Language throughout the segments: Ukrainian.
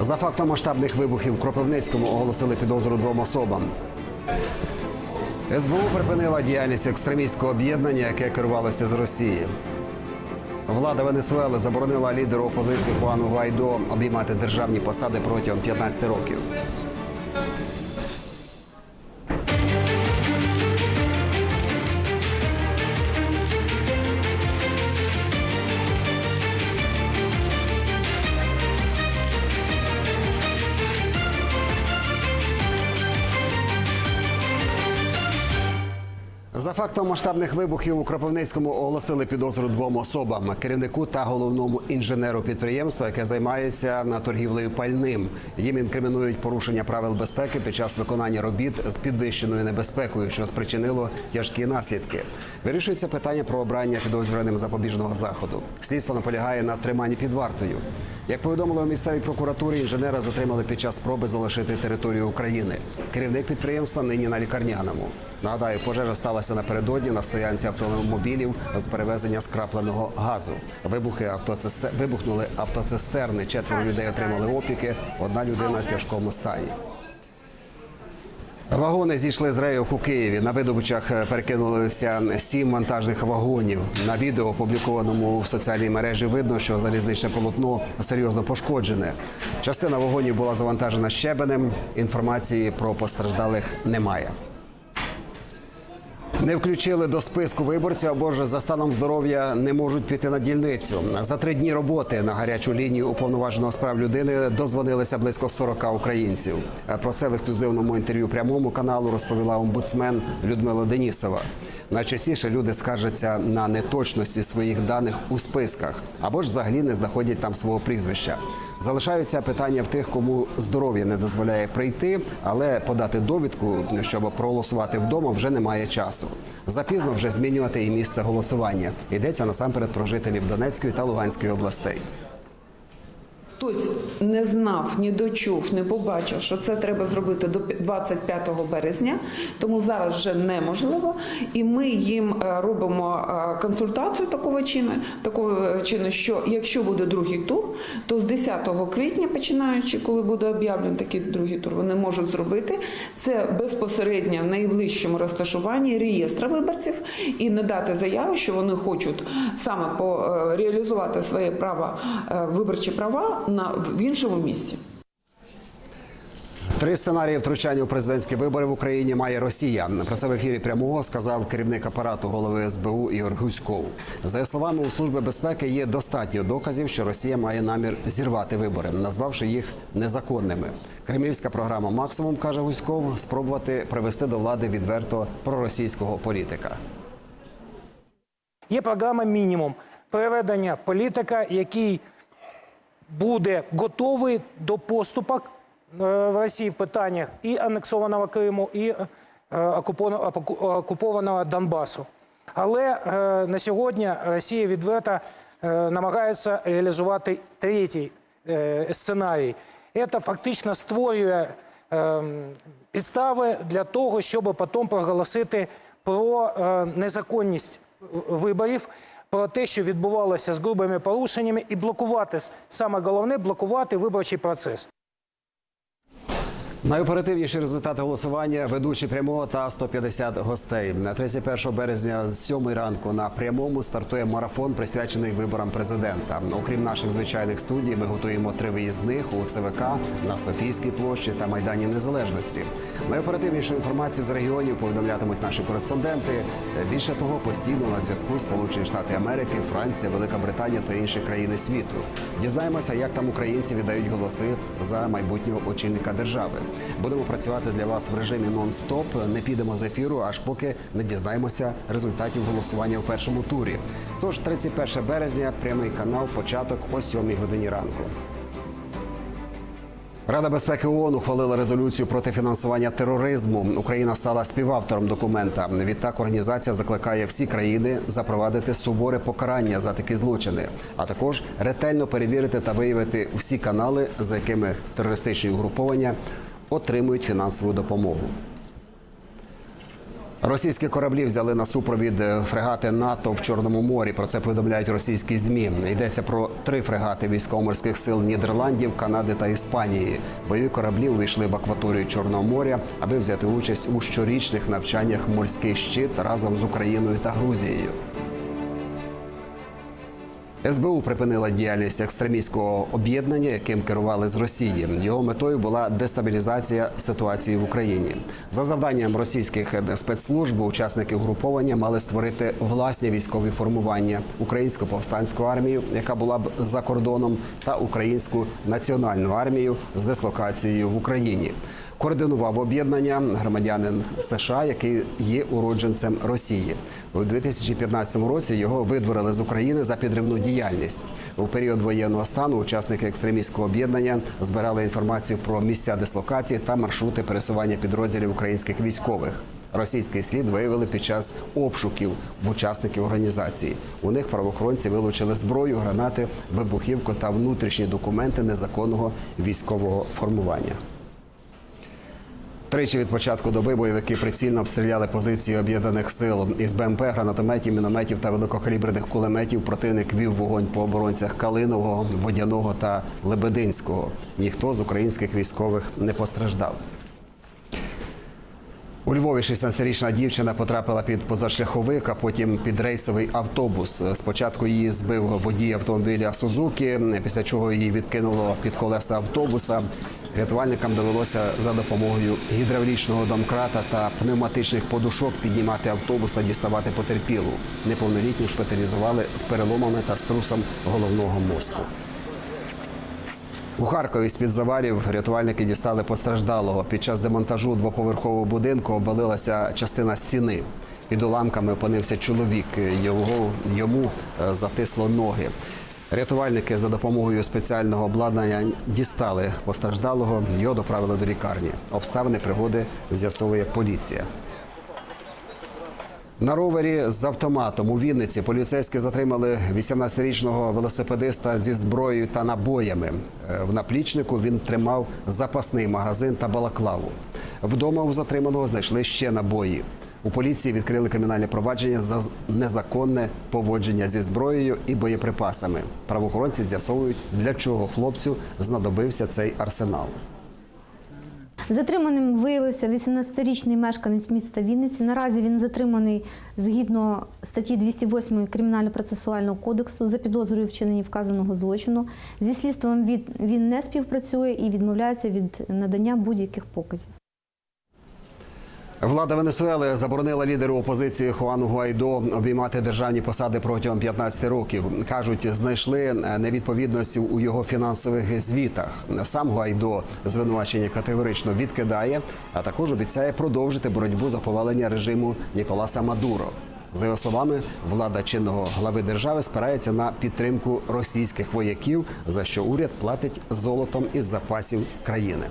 За фактом масштабних вибухів в Кропивницькому оголосили підозру двом особам. СБУ припинила діяльність екстремістського об'єднання, яке керувалося з Росії. Влада Венесуели заборонила лідеру опозиції Хуану Гуайдо обіймати державні посади протягом 15 років. Фактом масштабних вибухів у Кропивницькому оголосили підозру двом особам: керівнику та головному інженеру підприємства, яке займається на торгівлею пальним. Їм інкримінують порушення правил безпеки під час виконання робіт з підвищеною небезпекою, що спричинило тяжкі наслідки. Вирішується питання про обрання підозрюваним запобіжного заходу. Слідство наполягає на триманні під вартою. Як повідомили у місцевій прокуратурі, інженера затримали під час спроби залишити територію України. Керівник підприємства нині на лікарняному. Нагадаю, пожежа сталася напередодні на стоянці автомобілів з перевезення скрапленого газу. Вибухи автоцисте... вибухнули автоцистерни. Четверо людей отримали опіки. Одна людина в тяжкому стані. Вагони зійшли з рейок у Києві. На видобичах е, перекинулися сім вантажних вагонів. На відео, опублікованому в соціальній мережі, видно, що залізничне полотно серйозно пошкоджене. Частина вагонів була завантажена щебенем. Інформації про постраждалих немає. Не включили до списку виборців або ж за станом здоров'я не можуть піти на дільницю. За три дні роботи на гарячу лінію уповноваженого з прав людини дозвонилися близько 40 українців. Про це в ексклюзивному інтерв'ю прямому каналу розповіла омбудсмен Людмила Денісова. Найчастіше люди скаржаться на неточності своїх даних у списках або ж взагалі не знаходять там свого прізвища. Залишаються питання в тих, кому здоров'я не дозволяє прийти, але подати довідку, щоб проголосувати вдома, вже немає часу. Запізно вже змінювати і місце голосування. Йдеться насамперед про жителів Донецької та Луганської областей. Хтось не знав, не дочув, не побачив, що це треба зробити до 25 березня, тому зараз вже неможливо. І ми їм е, робимо е, консультацію такого чину, такого чину, що якщо буде другий тур, то з 10 квітня, починаючи, коли буде об'явлений такий другий тур, вони можуть зробити це безпосередньо в найближчому розташуванні реєстра виборців і надати заяву, що вони хочуть саме по е, реалізувати своє право, е, виборчі права на в іншому місці. Три сценарії втручання у президентські вибори в Україні має Росія. Про це в ефірі прямого сказав керівник апарату голови СБУ Ігор Гуськов. За його словами, у служби безпеки є достатньо доказів, що Росія має намір зірвати вибори, назвавши їх незаконними. Кремлівська програма Максимум каже Гуськов спробувати привести до влади відверто проросійського політика. Є програма мінімум переведення політика, який буде готовий до поступок е, в Росії в питаннях і анексованого Криму, і е, окупованого- Донбасу. Але е, на сьогодні Росія відверто намагається реалізувати третій сценарій. Це фактично створює підстави для того, щоб потім проголосити про незаконність виборів, про те, що відбувалося з грубими порушеннями, і блокувати саме головне блокувати виборчий процес. Найоперативніші результати голосування ведучі прямого та 150 гостей. На 31 березня з 7 ранку на прямому стартує марафон, присвячений виборам президента. Окрім наших звичайних студій, ми готуємо три виїзних у ЦВК на Софійській площі та Майдані Незалежності. Найоперативнішу інформацію з регіонів повідомлятимуть наші кореспонденти. Більше того, постійно на зв'язку Сполучені Штати Америки, Франція, Велика Британія та інші країни світу. Дізнаємося, як там українці віддають голоси за майбутнього очільника держави. Будемо працювати для вас в режимі нон-стоп. Не підемо з ефіру, аж поки не дізнаємося результатів голосування у першому турі. Тож 31 березня, прямий канал, початок о 7 годині ранку. Рада безпеки ООН ухвалила резолюцію проти фінансування тероризму. Україна стала співавтором документа. Відтак організація закликає всі країни запровадити суворе покарання за такі злочини, а також ретельно перевірити та виявити всі канали, за якими терористичні угруповання отримують фінансову допомогу. Російські кораблі взяли на супровід е, фрегати НАТО в Чорному морі. Про це повідомляють російські змі. Йдеться про три фрегати військово-морських сил Нідерландів, Канади та Іспанії. Бойові кораблі увійшли в акваторію Чорного моря, аби взяти участь у щорічних навчаннях морський щит разом з Україною та Грузією. СБУ припинила діяльність екстремістського об'єднання, яким керували з Росії. Його метою була дестабілізація ситуації в Україні. За завданням російських спецслужб учасники угруповання мали створити власні військові формування: українську повстанську армію, яка була б за кордоном, та українську національну армію з дислокацією в Україні. Координував об'єднання громадянин США, який є уродженцем Росії. У 2015 році його видворили з України за підривну діяльність. У період воєнного стану учасники екстремістського об'єднання збирали інформацію про місця дислокації та маршрути пересування підрозділів українських військових. Російський слід виявили під час обшуків в учасників організації. У них правоохоронці вилучили зброю, гранати, вибухівку та внутрішні документи незаконного військового формування. Тричі від початку доби бойовики прицільно обстріляли позиції об'єднаних сил із БМП, гранатометів, мінометів та великокаліберних кулеметів. Противник вів вогонь по оборонцях Калинового, Водяного та Лебединського. Ніхто з українських військових не постраждав. У Львові 16-річна дівчина потрапила під позашляховик, а потім під рейсовий автобус. Спочатку її збив водій автомобіля Сузуки, після чого її відкинуло під колеса автобуса. Рятувальникам довелося за допомогою гідравлічного домкрата та пневматичних подушок піднімати автобус та діставати потерпілу. Неповнолітню шпиталізували з переломами та струсом головного мозку. У Харкові з-під завалів рятувальники дістали постраждалого. Під час демонтажу двоповерхового будинку обвалилася частина стіни. Під уламками опинився чоловік. Його йому е, затисло ноги. Рятувальники за допомогою спеціального обладнання дістали постраждалого. Його доправили до лікарні. Обставини пригоди з'ясовує поліція. На ровері з автоматом у Вінниці поліцейські затримали 18-річного велосипедиста зі зброєю та набоями. Е, В наплічнику він тримав запасний магазин та балаклаву. Вдома у затриманого знайшли ще набої. У поліції відкрили кримінальне провадження за незаконне поводження зі зброєю і боєприпасами. Правоохоронці з'ясовують, для чого хлопцю знадобився цей арсенал. Затриманим виявився 18-річний мешканець міста Вінниці. Наразі він затриманий згідно статті 208 Кримінально-процесуального кодексу за підозрою вчинення вказаного злочину. Зі слідством він не співпрацює і відмовляється від надання будь-яких показів. Влада Венесуели заборонила лідеру опозиції Хуану Гуайдо обіймати державні посади протягом 15 років. кажуть, знайшли невідповідності у його фінансових звітах. Сам Гуайдо звинувачення категорично відкидає, а також обіцяє продовжити боротьбу за повалення режиму Ніколаса Мадуро. За його словами, влада чинного глави держави спирається на підтримку російських вояків, за що уряд платить золотом із запасів країни.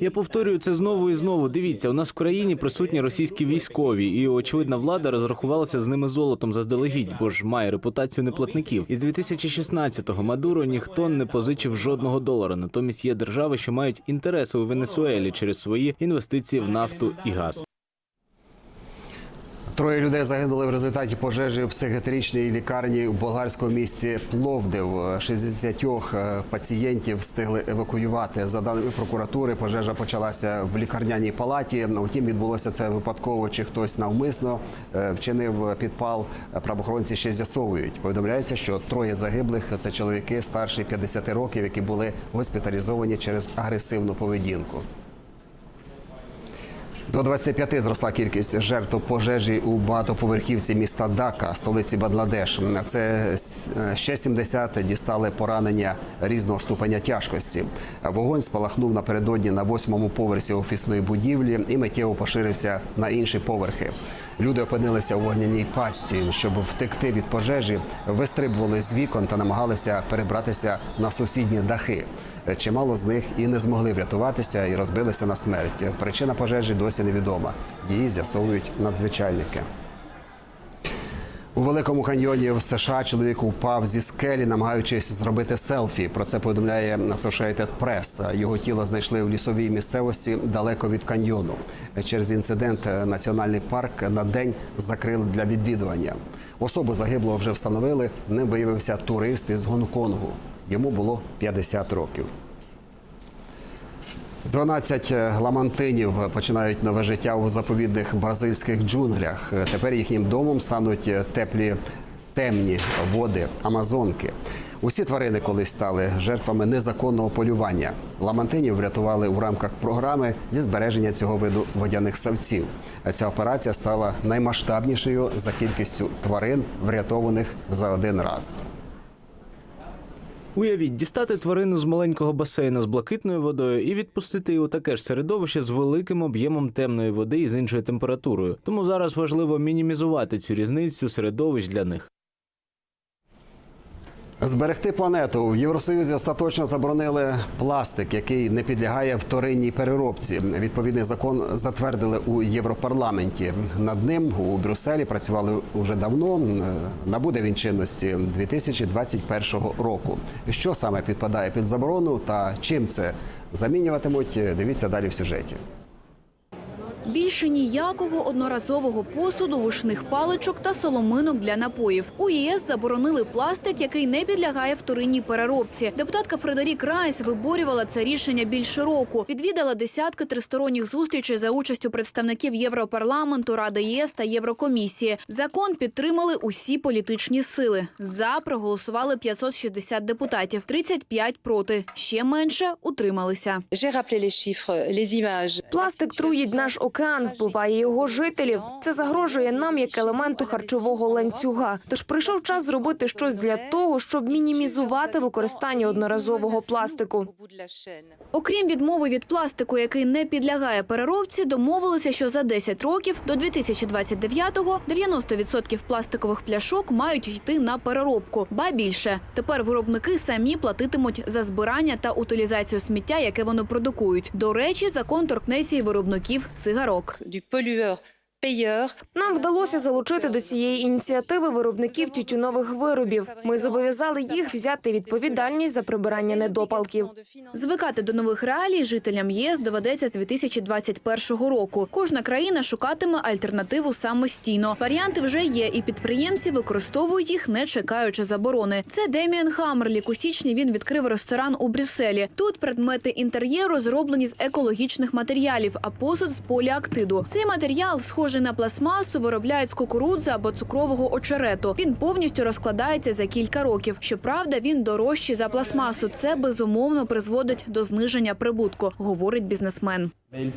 Я повторюю це знову і знову. Дивіться, у нас в країні присутні російські військові, і очевидна влада розрахувалася з ними золотом заздалегідь, бо ж має репутацію неплатників. Із 2016-го Мадуро ніхто не позичив жодного долара. Натомість є держави, що мають інтереси у Венесуелі через свої інвестиції в нафту і газ. Троє людей загинули в результаті пожежі в психіатричній лікарні у болгарському місті Пловдив. 60 е, пацієнтів встигли евакуювати. За даними прокуратури, пожежа почалася в лікарняній палаті. Втім, відбулося це випадково, чи хтось навмисно е, вчинив підпал. Правоохоронці ще з'ясовують. Повідомляється, що троє загиблих це чоловіки старші 50 років, які були госпіталізовані через агресивну поведінку. До 25 зросла кількість жертв пожежі у багатоповерхівці міста Дака, столиці Бангладеш. Це ще 70 дістали поранення різного ступеня тяжкості. Вогонь спалахнув напередодні на восьмому поверсі офісної будівлі і миттєво поширився на інші поверхи. Люди опинилися у вогняній пастці, щоб втекти від пожежі, вистрибували з вікон та намагалися перебратися на сусідні дахи. Чимало з них і не змогли врятуватися і розбилися на смерть. Причина пожежі досі невідома. Її з'ясовують надзвичайники. У великому каньйоні в США чоловік упав зі скелі, намагаючись зробити селфі. Про це повідомляє Associated Press. Його тіло знайшли в лісовій місцевості далеко від каньйону. Через інцидент національний парк на день закрили для відвідування. Особу загиблого вже встановили. Ним виявився турист із Гонконгу. Йому було 50 років. 12 ламантинів починають нове життя у заповідних бразильських джунглях. Тепер їхнім домом стануть теплі темні води Амазонки. Усі тварини колись стали жертвами незаконного полювання. Ламантинів врятували у рамках програми зі збереження цього виду водяних савців. Ця операція стала наймасштабнішою за кількістю тварин, врятованих за один раз. Уявіть, дістати тварину з маленького басейну з блакитною водою і відпустити у таке ж середовище з великим об'ємом темної води і з іншою температурою. Тому зараз важливо мінімізувати цю різницю середовищ для них. Зберегти планету в Євросоюзі остаточно заборонили пластик, який не підлягає вторинній переробці. Відповідний закон затвердили у Європарламенті. Над ним у Брюсселі працювали уже давно. Набуде він чинності 2021 року. Що саме підпадає під заборону та чим це замінюватимуть? Дивіться далі в сюжеті. Більше ніякого одноразового посуду, вишних паличок та соломинок для напоїв. У ЄС заборонили пластик, який не підлягає вторинній переробці. Депутатка Фредерік Райс виборювала це рішення більше року. Відвідала десятки тристоронніх зустрічей за участю представників Європарламенту, Ради ЄС та Єврокомісії. Закон підтримали усі політичні сили. За проголосували 560 депутатів, 35 проти. Ще менше утрималися. Пластик труїть наш океан, вбиває його жителів. Це загрожує нам як елементу харчового ланцюга. Тож прийшов час зробити щось для того, щоб мінімізувати використання одноразового пластику. Окрім відмови від пластику, який не підлягає переробці, домовилися, що за 10 років до 2029-го 90% пластикових пляшок мають йти на переробку. Ба більше тепер виробники самі платитимуть за збирання та утилізацію сміття, яке вони продукують. До речі, закон торкнеться і виробників цигарок. Maroc. Du pollueur. Нам вдалося залучити до цієї ініціативи виробників тютюнових виробів. Ми зобов'язали їх взяти відповідальність за прибирання недопалків. Звикати до нових реалій жителям ЄС доведеться з 2021 року. Кожна країна шукатиме альтернативу самостійно. Варіанти вже є, і підприємці використовують їх, не чекаючи заборони. Це Деміан Хаммерлік. У січні він відкрив ресторан у Брюсселі. Тут предмети інтер'єру зроблені з екологічних матеріалів, а посуд з поліактиду. Цей матеріал, схожий на пластмасу, виробляють з кукурудзи або цукрового очерету. Він повністю розкладається за кілька років. Щоправда, він дорожчий за пластмасу. Це безумовно призводить до зниження прибутку, говорить бізнесмен. Un...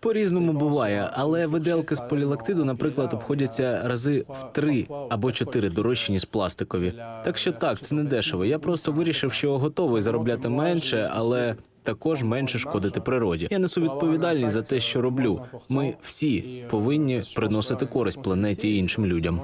По-різному буває, але виделки з полілактиду, наприклад, обходяться рази в три або чотири дорожчі, ніж пластикові. Так що так, це не дешево. Я просто вирішив, що готовий заробляти менше, але також менше шкодити природі. Я несу відповідальність за те, що роблю. Ми всі повинні приносити користь планеті і іншим людям.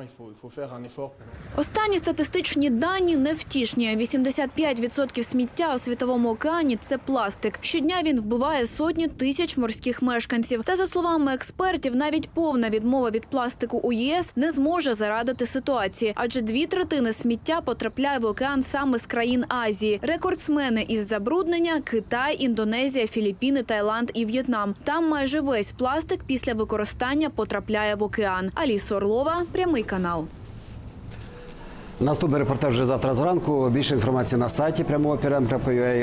Останні статистичні дані невтішні. 85% сміття у світовому океані це пластик. Щодня він вбиває сотні тисяч морських мешканців. Та за словами експертів, навіть повна відмова від пластику у ЄС не зможе зарадити ситуації, адже дві третини сміття потрапляє в океан саме з країн Азії. Рекордсмени із забруднення Китай, Індонезія, Філіппіни, Таїланд і В'єтнам. Там майже весь пластик після використання потрапляє в океан. Аліса Орлова, прямий канал. Наступний репортаж вже завтра зранку. Більше інформації на сайті прямого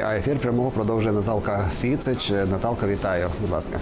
а ефір прямого продовжує Наталка Фіцич. Наталка, вітаю. Будь ласка.